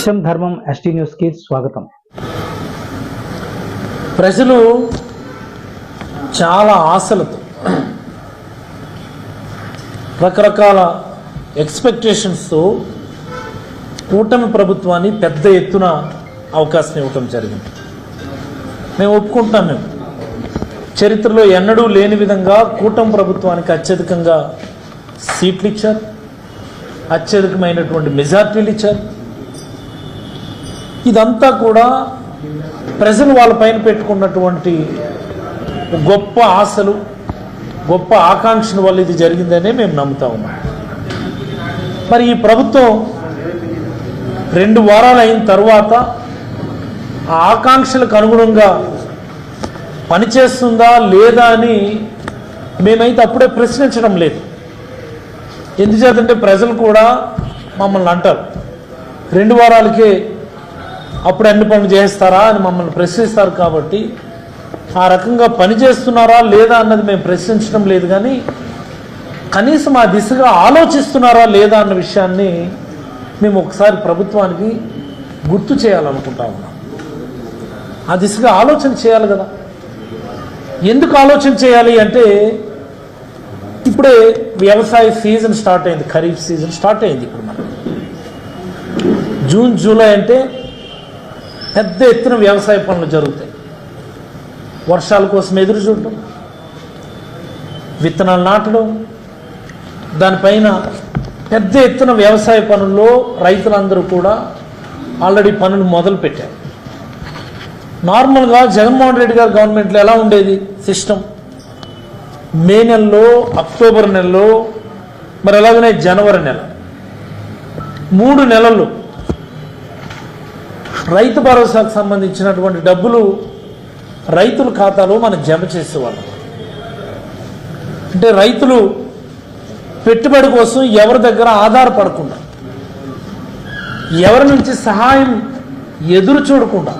సత్యం ధర్మం ఎస్టీ న్యూస్కి స్వాగతం. ప్రజలు చాలా ఆశలతో రకరకాల ఎక్స్పెక్టేషన్స్తో కూటమి ప్రభుత్వాన్ని పెద్ద ఎత్తున అవకాశం ఇవ్వటం జరిగింది. మేము ఒప్పుకుంటున్నాం మేము. చరిత్రలో ఎన్నడూ లేని విధంగా కూటమి ప్రభుత్వానికి అత్యధికంగా సీట్లు ఇచ్చారు. అత్యధికమైనటువంటి మెజార్టీలు ఇచ్చారు. ఇదంతా కూడా ప్రజలు వాళ్ళ పైన పెట్టుకున్నటువంటి గొప్ప ఆశలు గొప్ప ఆకాంక్షల వల్ల ఇది జరిగిందనే మేము నమ్ముతా ఉన్నాం. మరి ఈ ప్రభుత్వం రెండు వారాలు అయిన తర్వాత ఆ ఆకాంక్షలకు అనుగుణంగా పనిచేస్తుందా లేదా అని మేమైతే అప్పుడే ప్రశ్నించడం లేదు. ఎందుచేతంటే ప్రజలు కూడా మమ్మల్ని అంటారు. రెండు వారాలకే అప్పుడు అన్ని పనులు చేస్తారా అని మమ్మల్ని ప్రశ్నిస్తారు కాబట్టి ఆ రకంగా పని చేస్తున్నారా లేదా అన్నది మేము ప్రశ్నించడం లేదు కానీ కనీసం ఆ దిశగా ఆలోచిస్తున్నారా లేదా అన్న విషయాన్ని మేము ఒకసారి ప్రభుత్వానికి గుర్తు చేయాలనుకుంటా ఉన్నాం. ఆ దిశగా ఆలోచన చేయాలి కదా. ఎందుకు ఆలోచన చేయాలి అంటే ఇప్పుడే వ్యవసాయ సీజన్ స్టార్ట్ అయింది ఖరీఫ్ సీజన్ స్టార్ట్ అయింది ఇప్పుడు మనకి. జూన్ జూలై అంటే పెద్ద ఎత్తున వ్యవసాయ పనులు జరుగుతాయి. వర్షాల కోసం ఎదురు చూడటం విత్తనాలు నాటడం దానిపైన పెద్ద ఎత్తున వ్యవసాయ పనుల్లో రైతులందరూ కూడా ఆల్రెడీ పనులు మొదలుపెట్టారు. నార్మల్గా జగన్మోహన్ రెడ్డి గారి గవర్నమెంట్లో ఎలా ఉండేది సిస్టమ్? మే నెలలో అక్టోబర్ నెలలో మరి ఎలాగనే జనవరి నెల మూడు నెలలు రైతు భరోసాకు సంబంధించినటువంటి డబ్బులు రైతుల ఖాతాలో మనం జమ చేసేవాళ్ళం. అంటే రైతులు పెట్టుబడి కోసం ఎవరి దగ్గర ఆధారపడకుండా ఎవరి నుంచి సహాయం ఎదురు చూడకుండా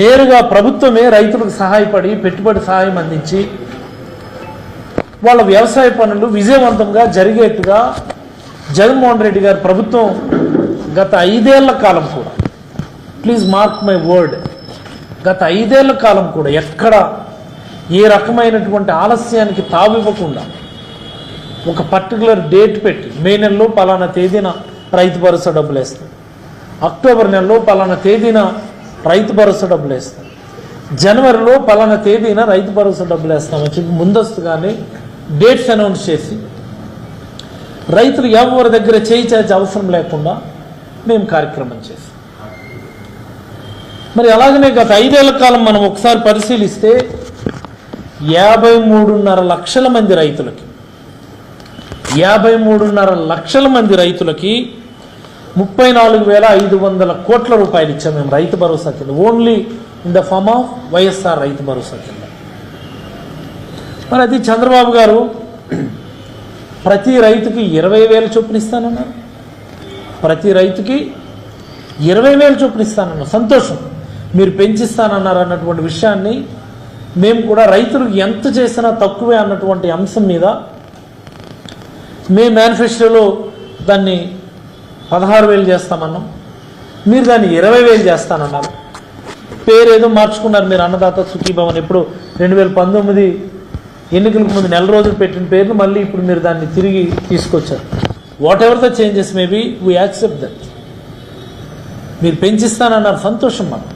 నేరుగా ప్రభుత్వమే రైతులకు సహాయపడి పెట్టుబడి సహాయం అందించి వాళ్ళ వ్యవసాయ పనులు విజయవంతంగా జరిగేట్టుగా జగన్మోహన్ రెడ్డి గారి ప్రభుత్వం గత ఐదేళ్ళ కాలం కూడా ప్లీజ్ మార్క్ మై వర్డ్. గత ఐదేళ్ళ కాలం కూడా ఎక్కడ ఏ రకమైనటువంటి ఆలస్యానికి తావివ్వకుండా ఒక పర్టికులర్ డేట్ పెట్టి మే నెలలో పలానా తేదీన రైతు భరోసా డబ్బులు వేస్తాం అక్టోబర్ నెలలో పలానా తేదీన రైతు భరోసా డబ్బులు వేస్తాం జనవరిలో పలానా తేదీన రైతు భరోసా డబ్బులు వేస్తామని చెప్పి ముందస్తుగానే డేట్స్ అనౌన్స్ చేసి రైతులు ఎవరి దగ్గర చేయి అవసరం లేకుండా మేము కార్యక్రమం చేసాం మరి అలాగనే గత ఐదేళ్ళ కాలం మనం ఒకసారి పరిశీలిస్తే యాభై మూడున్నర లక్షల మంది రైతులకి యాభై మూడున్నర లక్షల మంది రైతులకి ముప్పై నాలుగు వేల ఐదు వందల కోట్ల రూపాయలు ఇచ్చాం మేము రైతు భరోసా కింద. Only in the form of YSR Rythu Bharosa కింద. మరి అది చంద్రబాబు గారు ప్రతి రైతుకి ఇరవై వేల చొప్పున ఇస్తానన్నారు. ప్రతి రైతుకి ఇరవై వేలు చొప్పున ఇస్తానన్నారు. సంతోషం. మీరు పెంచిస్తానన్నారు అన్నటువంటి విషయాన్ని మేము కూడా రైతులకు ఎంత చేసినా తక్కువే అన్నటువంటి అంశం మీద మే మేనిఫెస్టోలో దాన్ని పదహారు వేలు చేస్తామన్నాం. మీరు దాన్ని ఇరవై వేలు చేస్తానన్నారు. పేరు ఏదో మార్చుకున్నారు మీరు అన్నదాత సుఖీభవన్ ఎప్పుడు రెండు వేల పంతొమ్మిది ఎన్నికలకు ముందు నెల రోజులు పెట్టిన పేరును మళ్ళీ ఇప్పుడు మీరు దాన్ని తిరిగి తీసుకొచ్చారు. Whatever the changes maybe we accept that మీరు పెంచిస్తానన్నారు సంతోషం మనం